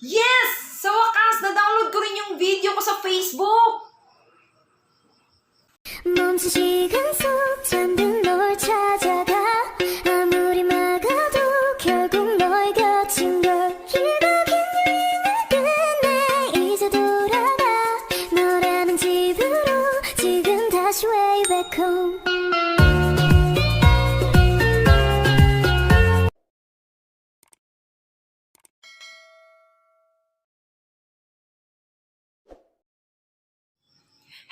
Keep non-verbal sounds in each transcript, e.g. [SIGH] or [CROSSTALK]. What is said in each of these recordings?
Yes! Sa wakas, na-download ko rin yung video ko sa Facebook! 멈춘 시간 속 잠든 널 찾아가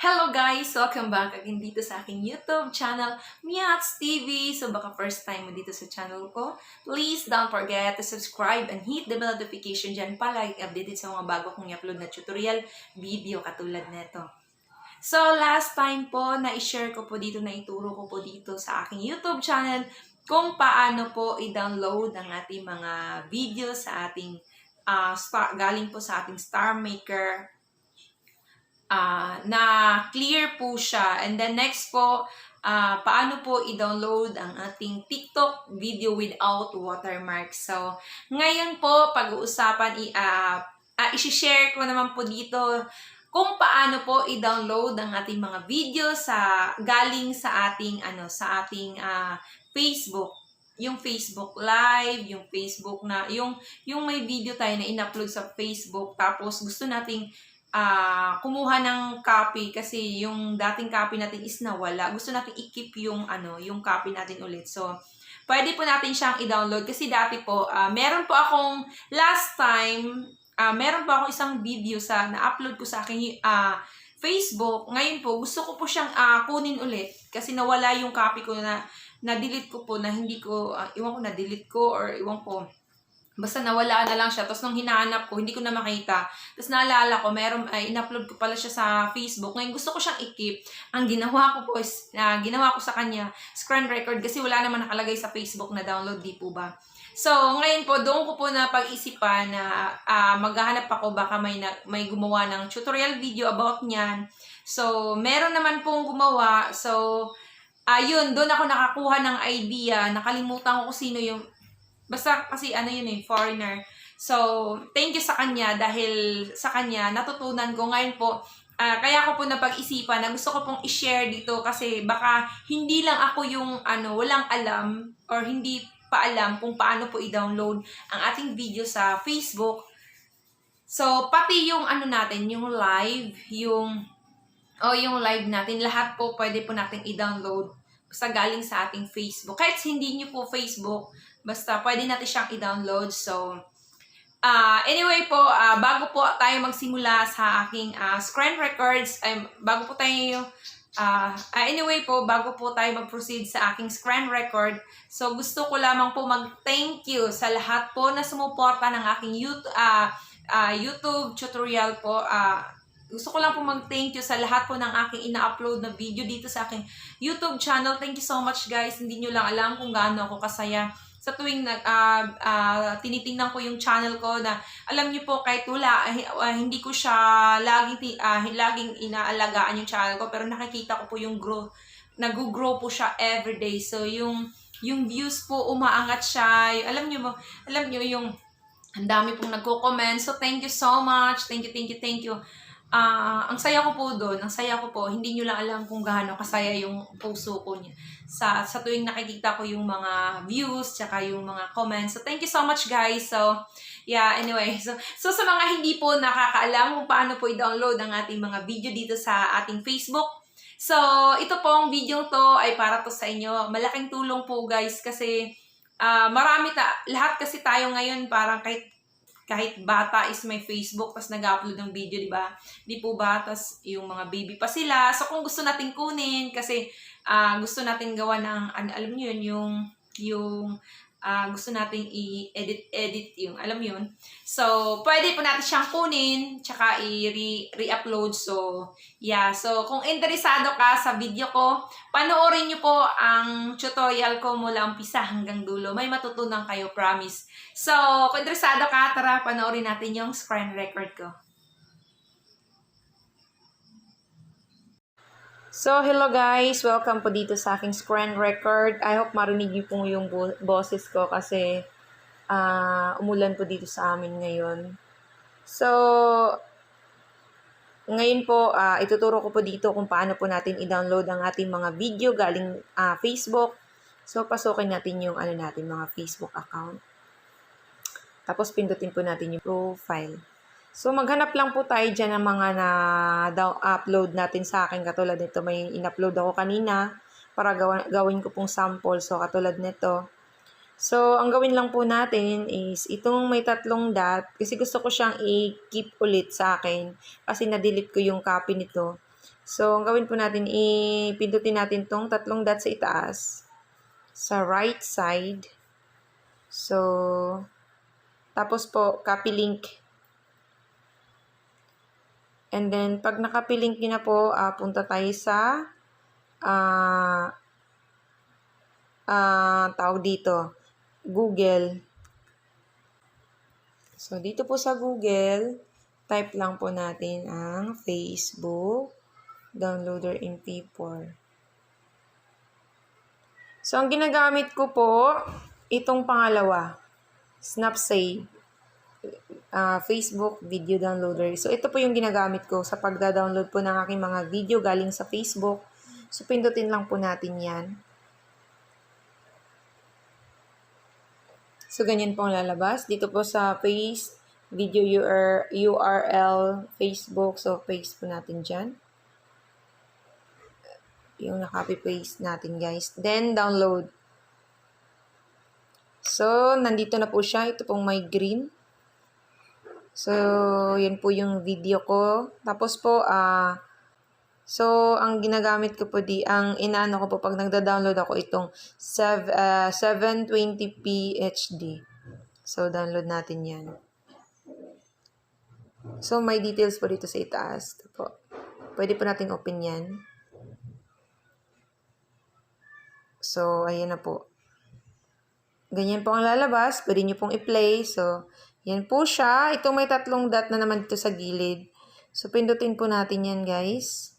Hello guys! Welcome back again dito sa aking YouTube channel, Miats TV. So baka first time mo dito sa channel ko, please don't forget to subscribe and hit the bell notification dyan para updated sa mga bago kong i-upload na tutorial video katulad nito. So last time po, na-share ko po dito, na ituro ko po dito sa aking YouTube channel kung paano po i-download ang ating mga video sa ating ah, star, galing po sa ating Star Maker ah na clear po siya. And then next po, ah paano po i-download ang ating TikTok video without watermark. So, ngayon po, pag-uusapan, i- ah ah, isi-share ko naman po dito kung paano po i-download ang ating mga video sa galing sa ating ano sa ating ah, Facebook yung Facebook Live, yung Facebook na yung yung may video tayo na in-upload sa Facebook tapos gusto nating ah kumuha ng copy kasi yung dating copy natin is nawala. Gusto natin i-keep yung ano, yung copy natin ulit. So, pwede po natin siyang i-download kasi dati po, ah, meron po akong last time, ah, meron po akong isang video sa na-upload ko sa aking ah, Facebook. Ngayon po, gusto ko po siyang ah, kunin ulit kasi nawala yung copy ko na na-delete ko po na hindi ko, ah, iwan ko na-delete ko or iwan ko, basta nawala na lang siya. Tapos nung hinahanap ko, hindi ko na makita. Tapos naalala ko, meron, ay, in-upload ko pala siya sa Facebook. Ngayon gusto ko siyang i-keep. Ang ginawa ko po is, na ginawa ko sa kanya, screen record kasi wala naman nakalagay sa Facebook na download, di po ba? So, ngayon po, doon ko po na pag-isipan na ah, maghahanap ako baka may, na, may gumawa ng tutorial video about niyan. So, meron naman pong gumawa. So, ayun, doon ako nakakuha ng idea. Nakalimutan ko kung sino yung Basta kasi ano yun eh, foreigner. So, thank you sa kanya dahil sa kanya natutunan ko ngayon po ah, kaya ko po napag-isipan na gusto ko pong i-share dito kasi baka hindi lang ako yung ano, walang alam or hindi pa alam kung paano po i-download ang ating video sa Facebook. So, pati yung ano natin, yung live, yung o yung live natin, lahat po pwede po natin i-download sa galing sa ating Facebook. Kahit hindi nyo po Facebook, basta pwede natin siyang i-download. So, ah anyway po, ah, bago po tayo magsimula sa aking ah, screen records, ay, bago po tayo, ah ah, anyway po, bago po tayo mag-proceed sa aking screen record, so gusto ko lamang po mag-thank you sa lahat po na sumuporta ng aking YouTube, ah, ah, YouTube tutorial po. ah gusto ko lang po mag-thank you sa lahat po ng aking ina-upload na video dito sa aking YouTube channel. Thank you so much guys. Hindi nyo lang alam kung gaano ako kasaya sa tuwing nag ah, ah, tinitingnan ko yung channel ko na alam niyo po kahit wala ah, hindi ko siya laging ah, laging inaalagaan yung channel ko pero nakikita ko po yung growth nag-grow po siya everyday. So yung yung views po umaangat siya. Yung- alam niyo mo alam niyo yung ang dami pong nagko-comment. So thank you so much. Thank you thank you thank you Ah, ang saya ko po doon, ang saya ko po, hindi nyo lang alam kung gaano kasaya yung puso ko niya. Sa, sa tuwing nakikita ko yung mga views, tsaka yung mga comments. So, thank you so much guys. So, yeah, anyway. [LAUGHS] So, so sa mga hindi po nakakaalam kung paano po i-download ang ating mga video dito sa ating Facebook, So, ito pong video to ay para to sa inyo. Malaking tulong po guys kasi ah, marami ta, lahat kasi tayo ngayon parang kahit kahit bata is may Facebook tapos nag-upload ng video, di ba? Di po ba? Tapos yung mga baby pa sila. So kung gusto natin kunin kasi ah, gusto natin gawa ng alam niyo yun yung yung ah, gusto nating i-edit edit yung alam yun. So pwede po natin siyang kunin tsaka i-re- re-upload. So yeah, so kung interesado ka sa video ko, panoorin niyo po ang tutorial ko mula umpisa hanggang dulo. May matutunan kayo, promise. So, kung interesado ka, tara, panoorin natin yung screen record ko. So, hello guys! Welcome po dito sa aking screen record. I hope marinig niyo po yung bo- boses ko kasi ah, umulan po dito sa amin ngayon. So, ngayon po, ah, ituturo ko po dito kung paano po natin i-download ang ating mga video galing ah, Facebook. So, pasukin natin yung ano natin, mga Facebook account. Tapos, pindutin po natin yung profile. So, maghanap lang po tayo dyan ng mga na-upload natin sa akin. Katulad nito, may in-upload ako kanina para gawa, gawin ko pong sample. So, katulad nito. So, ang gawin lang po natin is itong may tatlong dot, kasi gusto ko siyang i-keep ulit sa akin kasi na-delete ko yung copy nito. So, ang gawin po natin, ipindutin natin tong tatlong dot sa itaas, sa right side. So, tapos po, copy link. And then, pag naka-link nyo na po, ah, punta tayo sa ah ah tawag dito, Google. So, dito po sa Google, type lang po natin ang Facebook Downloader MP4. So, ang ginagamit ko po, itong pangalawa, SnapSave. Ah, Facebook Video Downloader. So, ito po yung ginagamit ko sa pagda-download po ng aking mga video galing sa Facebook. So, pindutin lang po natin yan. So, ganyan po ang lalabas. Dito po sa Face, video UR, URL, Facebook. So, paste po natin dyan. Yung na-copy paste natin, guys. Then, download. So, nandito na po siya. Ito pong may green. So, yan po yung video ko. Tapos po, ah, so, ang ginagamit ko po di, ang inaano ko po pag nagda-download ako itong sev, ah, 720p HD. So, download natin yan. So, may details po dito sa itaas. Ito po. Pwede po natin open yan. So, ayan na po. Ganyan po ang lalabas. Pwede nyo pong i-play. So, yan po siya. Ito may tatlong dot na naman dito sa gilid. So, pindutin po natin yan, guys.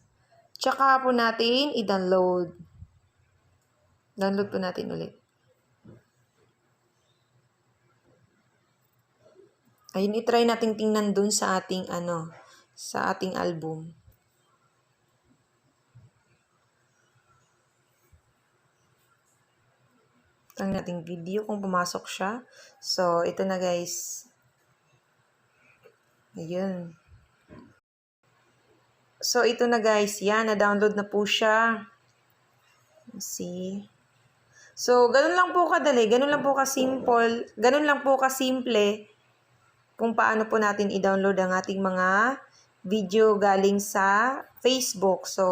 Tsaka po natin i-download. Download po natin ulit. Ayun, itry natin tingnan dun sa ating, ano, sa ating album. ang nating video kung pumasok siya. So, ito na guys. Ayun. So, ito na guys. Yan, na-download na po siya. Let's see. So, ganun lang po kadali. Ganun lang po ka-simple. Ganun lang po ka-simple kung paano po natin i-download ang ating mga video galing sa Facebook. So,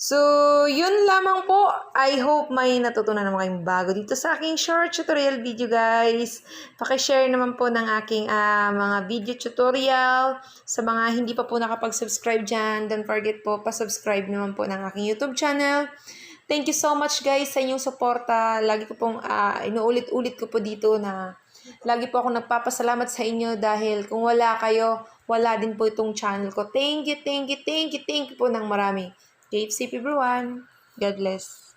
So, yun lamang po. I hope may natutunan naman kayong bago dito sa aking short tutorial video, guys. Pakishare naman po ng aking ah, mga video tutorial. Sa mga hindi pa po nakapag-subscribe dyan, don't forget po, pa-subscribe naman po ng aking YouTube channel. Thank you so much, guys, sa inyong suporta. Lagi ko pong ah, inuulit-ulit ko po dito na lagi po ako nagpapasalamat sa inyo dahil kung wala kayo, wala din po itong channel ko. Thank you, thank you, thank you, thank you po ng marami. Keep safe everyone. God bless.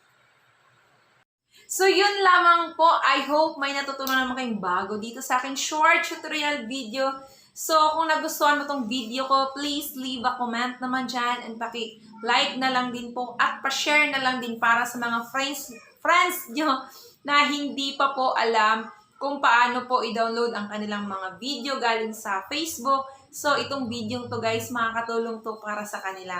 So, yun lamang po. I hope may natutunan naman kayong bago dito sa aking short tutorial video. So, kung nagustuhan mo tong video ko, please leave a comment naman dyan and paki-like na lang din po at pa-share na lang din para sa mga friends, friends nyo na hindi pa po alam kung paano po i-download ang kanilang mga video galing sa Facebook. So, itong video to guys, makakatulong to para sa kanila.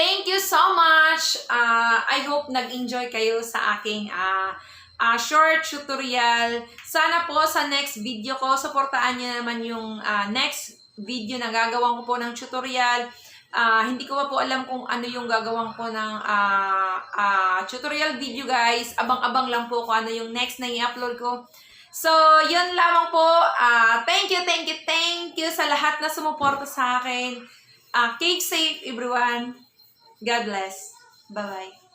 Thank you so much! Uh, I hope nag-enjoy kayo sa aking uh, uh, short tutorial. Sana po sa next video ko, supportaan niyo naman yung uh, next video na gagawin ko po ng tutorial. Uh, hindi ko pa po alam kung ano yung gagawin ko ng uh, uh, tutorial video guys. Abang-abang lang po kung ano yung next na i-upload ko. So, yun lamang po. Uh, thank you, thank you, thank you sa lahat na sumuporta sa akin. Uh, keep safe everyone. God bless. Bye-bye.